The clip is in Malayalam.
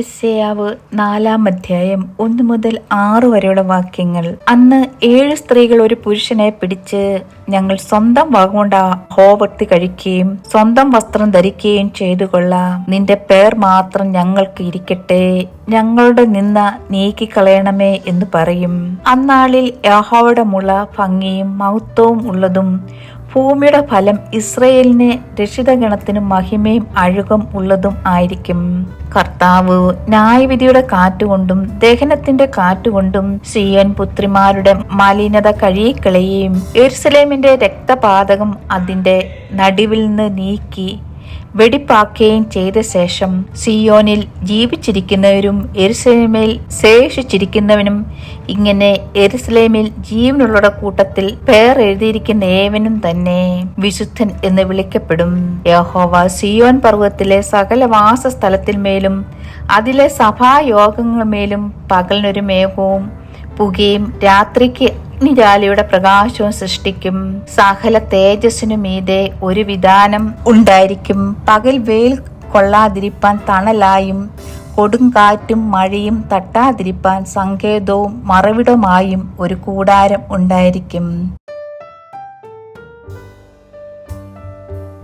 എസ്യാവ് നാലാം അധ്യായം ഒന്ന് മുതൽ ആറ് വരെയുള്ള വാക്യങ്ങൾ. അന്ന് ഏഴ് സ്ത്രീകൾ ഒരു പുരുഷനെ പിടിച്ച് ഞങ്ങൾ സ്വന്തം വാഗുകൊണ്ട് ഹോവർത്തി കഴിക്കുകയും സ്വന്തം വസ്ത്രം ധരിക്കുകയും ചെയ്തു കൊള്ളാം. നിന്റെ പേർ മാത്രം ഞങ്ങൾക്ക് ഇരിക്കട്ടെ. ഞങ്ങളുടെ നിന്ന നീക്കിക്കളയണമേ എന്ന് പറയും. അന്നാളിൽ യഹോയുടെ മുള ഭംഗിയും മൗത്വവും ഉള്ളതും ഭൂമിയുടെ ഫലം ഇസ്രയേലിന് രക്ഷിതഗണത്തിനും മഹിമയും അഴുകം ഉള്ളതും ആയിരിക്കും. കർത്താവ് ന്യായവിധിയുടെ കാറ്റുകൊണ്ടും ദഹനത്തിന്റെ കാറ്റുകൊണ്ടും സിയൻ പുത്രിമാരുടെ മലിനത കഴുകിക്കളയുകയും എരുസലേമിന്റെ രക്തപാതകം അതിന്റെ നടുവിൽ നിന്ന് നീക്കി വെടിപ്പാക്കുകയും ചെയ്ത ശേഷം സിയോനിൽ ജീവിച്ചിരിക്കുന്നവരും എരുസലേമിൽ ശേഷിച്ചിരിക്കുന്നവനും ഇങ്ങനെ എരുസലേമിൽ ജീവനുള്ളവരുടെ കൂട്ടത്തിൽ പേർ എഴുതിയിരിക്കുന്ന ഏവനും തന്നെ വിശുദ്ധൻ എന്ന് വിളിക്കപ്പെടും. യഹോവ സിയോൻ പർവതത്തിലെ സകല വാസസ്ഥലത്തിന്മേലും അതിലെ സഭായോഗങ്ങൾ മേലും പകലിനൊരു മേഘവും പുകയും രാത്രിക്ക് അഗ്നിജാലിയുടെ പ്രകാശവും സൃഷ്ടിക്കും. സകല തേജസ്സിനു മീതെ ഒരു വിധാനം ഉണ്ടായിരിക്കും. പകൽ വെയിൽ കൊള്ളാതിരിപ്പാൻ തണലായും കൊടുങ്കാറ്റും മഴയും തട്ടാതിരിപ്പാൻ സങ്കേതവും മറവിടമായും ഒരു കൂടാരം ഉണ്ടായിരിക്കും.